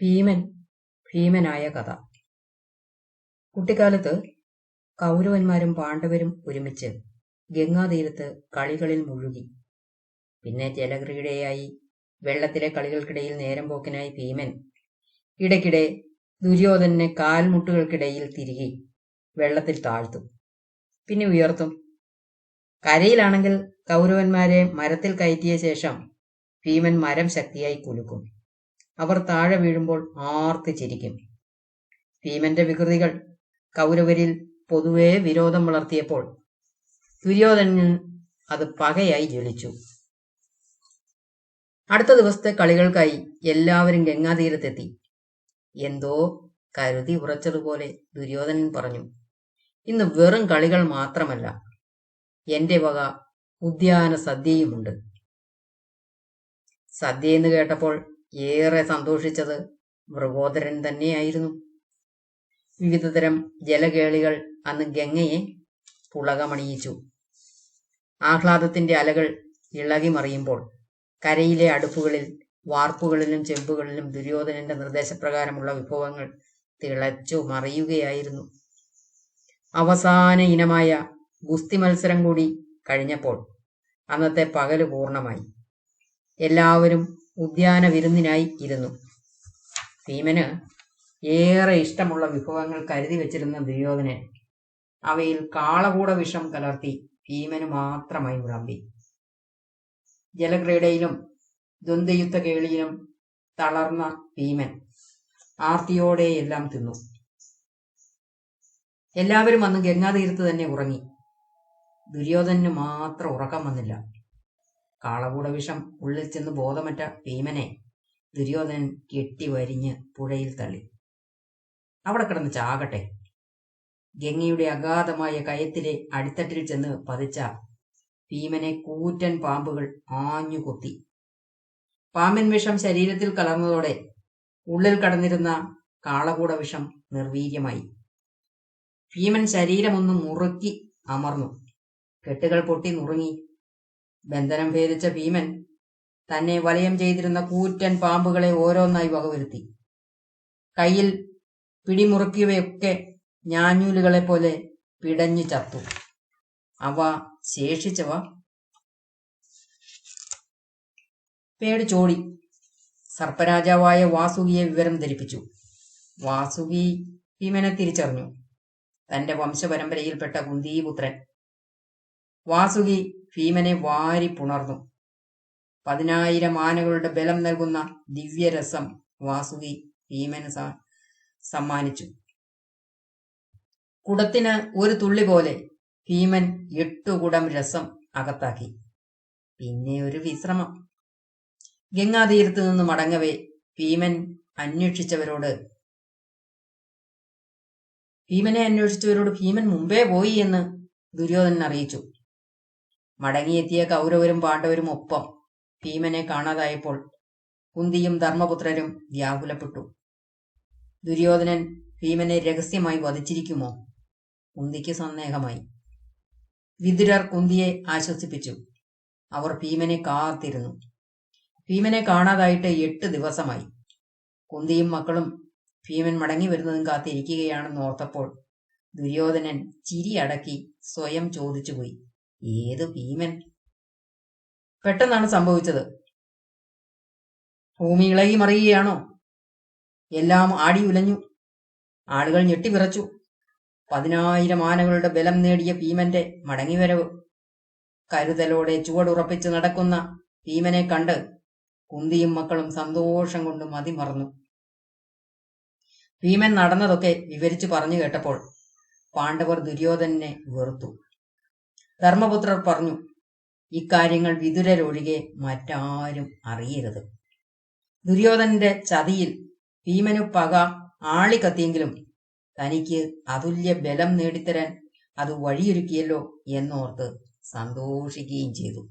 ഭീമൻ ഭീമനായ കഥ. കുട്ടിക്കാലത്ത് കൗരവന്മാരും പാണ്ഡവരും ഒരുമിച്ച് ഗംഗാതീരത്ത് കളികളിൽ മുഴുകി. പിന്നെ ജലക്രീഡയായി വെള്ളത്തിലെ കളികൾക്കിടയിൽ നേരം പോക്കിനായി ഭീമൻ ഇടയ്ക്കിടെ ദുര്യോധനെ കാൽമുട്ടുകൾക്കിടയിൽ തിരികെ വെള്ളത്തിൽ താഴ്ത്തും. പിന്നെ ഉയർത്തും. കരയിലാണെങ്കിൽ കൗരവന്മാരെ മരത്തിൽ കയറ്റിയ ശേഷം ഭീമൻ മരം ശക്തിയായി കുലുക്കും. അവർ താഴെ വീഴുമ്പോൾ ആർത്ത് ചിരിക്കും. ഭീമന്റെ വികൃതികൾ കൗരവരിൽ പൊതുവെ വിരോധം വളർത്തിയപ്പോൾ ദുര്യോധനൻ അത് പകയായി ജ്വലിച്ചു. അടുത്ത ദിവസത്തെ കളികൾക്കായി എല്ലാവരും ഗംഗാതീരത്തെത്തി. എന്തോ കരുതി ഉറച്ചതുപോലെ ദുര്യോധനൻ പറഞ്ഞു ഇന്ന് വെറും കളികൾ മാത്രമല്ല എന്റെ വക ഉദ്യാന സദ്യയുമുണ്ട് സദ്യ എന്ന് കേട്ടപ്പോൾ ഏറെ സന്തോഷിച്ചത് മൃഗോദരൻ തന്നെയായിരുന്നു. വിവിധതരം ജലകേളികൾ അന്ന് ഗംഗയെ പുളകമണിയിച്ചു. ആഹ്ലാദത്തിന്റെ അലകൾ ഇളകി മറിയുമ്പോൾ കരയിലെ അടുപ്പുകളിൽ വാർപ്പുകളിലും ചെമ്പുകളിലും ദുര്യോധനന്റെ നിർദ്ദേശപ്രകാരമുള്ള വിഭവങ്ങൾ തിളച്ചു മറിയുകയായിരുന്നു. അവസാന ഇനമായ ഗുസ്തി മത്സരം കൂടി കഴിഞ്ഞപ്പോൾ അന്നത്തെ പകൽ പൂർണമായി. എല്ലാവരും ഉദ്യാന വിരുന്നിനായി ഇരുന്നു. ഭീമന് ഏറെ ഇഷ്ടമുള്ള വിഭവങ്ങൾ കരുതി വെച്ചിരുന്ന ദുര്യോധനൻ അവയിൽ കാളകൂട വിഷം കലർത്തി ഭീമന് മാത്രമായി വിളമ്പി. ജലക്രീഡയിലും ദ്വന്ദ്യുദ്ധ കേളിയിലും തളർന്ന ഭീമൻ ആർത്തിയോടെ എല്ലാം തിന്നു. എല്ലാവരും അന്ന് ഗംഗാതീരത്ത് തന്നെ ഉറങ്ങി. ദുര്യോധനന് മാത്രം ഉറക്കം വന്നില്ല. കാളകൂട വിഷം ഉള്ളിൽ ചെന്ന് ബോധമറ്റ ഭീമനെ ദുര്യോധനൻ കെട്ടി വരിഞ്ഞ് പുഴയിൽ തള്ളി. അവിടെ കിടന്ന് ചാകട്ടെ. ഗംഗയുടെ അഗാധമായ കയത്തിലെ അടിത്തട്ടിൽ ചെന്ന് പതിച്ച ഭീമനെ കൂറ്റൻ പാമ്പുകൾ ആഞ്ഞു കൊത്തി. പാമ്പൻ വിഷം ശരീരത്തിൽ കലർന്നതോടെ ഉള്ളിൽ കടന്നിരുന്ന കാളകൂട വിഷം നിർവീര്യമായി. ഭീമൻ ശരീരമൊന്ന് മുറുക്കി അമർന്നു. കെട്ടുകൾ പൊട്ടി നുറുങ്ങി ബന്ധനം ഭേദിച്ച ഭീമൻ തന്നെ വലയം ചെയ്തിരുന്ന കൂറ്റൻ പാമ്പുകളെ ഓരോന്നായി വകവരുത്തി. കയ്യിൽ പിടിമുറുക്കിയവയൊക്കെ ഞാഞ്ഞൂലുകളെ പോലെ പിടഞ്ഞു ചത്തു. അവ ശേഷിച്ചവ പേടിച്ചോടി സർപ്പരാജാവായ വാസുകിയെ വിവരം ധരിപ്പിച്ചു. വാസുകി ഭീമനെ തിരിച്ചറിഞ്ഞു. തന്റെ വംശപരമ്പരയിൽപ്പെട്ട കുന്തിപുത്രൻ. വാസുകി ഭീമനെ വാരി പുണർന്നു. പതിനായിരം ആനകളുടെ ബലം നൽകുന്ന ദിവ്യരസം വാസുകി ഭീമന് സമ്മാനിച്ചു. കുടത്തിന് ഒരു തുള്ളി പോലെ ഭീമൻ എട്ടുകുടം രസം അകത്താക്കി. പിന്നെ ഒരു വിശ്രമം. ഗംഗാതീരത്ത് നിന്ന് മടങ്ങവേ ഭീമൻ അന്വേഷിച്ചവരോട്. ഭീമനെ അന്വേഷിച്ചവരോട് ഭീമൻ മുമ്പേ പോയി എന്ന് ദുര്യോധനൻ അറിയിച്ചു. മടങ്ങിയെത്തിയ കൗരവരും പാണ്ഡവരും ഒപ്പം ഭീമനെ കാണാതായപ്പോൾ കുന്തിയും ധർമ്മപുത്രരും വ്യാകുലപ്പെട്ടു. ദുര്യോധനൻ ഭീമനെ രഹസ്യമായി വധിച്ചിരിക്കുമോ? കുന്തിക്ക് സന്ദേഹമായി. വിതുരർ കുന്തിയെ ആശ്വസിപ്പിച്ചു. അവർ ഭീമനെ കാത്തിരുന്നു. ഭീമനെ കാണാതായിട്ട് എട്ട് ദിവസമായി. കുന്തിയും മക്കളും ഭീമൻ മടങ്ങി വരുന്നതും കാത്തിരിക്കുകയാണെന്ന് ഓർത്തപ്പോൾ ദുര്യോധനൻ ചിരി അടക്കി സ്വയം ചോദിച്ചുപോയി. ഏത് ഭീമൻ? പെട്ടെന്നാണ് സംഭവിച്ചത്. ഭൂമി ഇളകി മറിയുകയാണോ? എല്ലാം ആടി ഉലഞ്ഞു. ആളുകൾ ഞെട്ടിവിറച്ചു പതിനായിരം ആനകളുടെ ബലം നേടിയ ഭീമന്റെ മടങ്ങിവരവ്. കരുതലോടെ ചുവടുറപ്പിച്ച് നടക്കുന്ന ഭീമനെ കണ്ട് കുന്തിയും മക്കളും സന്തോഷം കൊണ്ട് മതിമറന്നു. ഭീമൻ നടന്നതൊക്കെ വിവരിച്ചു പറഞ്ഞു കേട്ടപ്പോൾ പാണ്ഡവർ ദുര്യോധനെ വെറുത്തു. ധർമ്മപുത്രർ പറഞ്ഞു ഇക്കാര്യങ്ങൾ വിതുരരൊഴികെ മറ്റാരും അറിയരുത്. ദുര്യോധനന്റെ ചതിയിൽ ഭീമനു പക ആളിക്കത്തിയെങ്കിലും തനിക്ക് അതുല്യ ബലം നേടിത്തരാൻ അത് വഴിയൊരുക്കിയല്ലോ എന്നോർത്ത് സന്തോഷിക്കുകയും ചെയ്തു.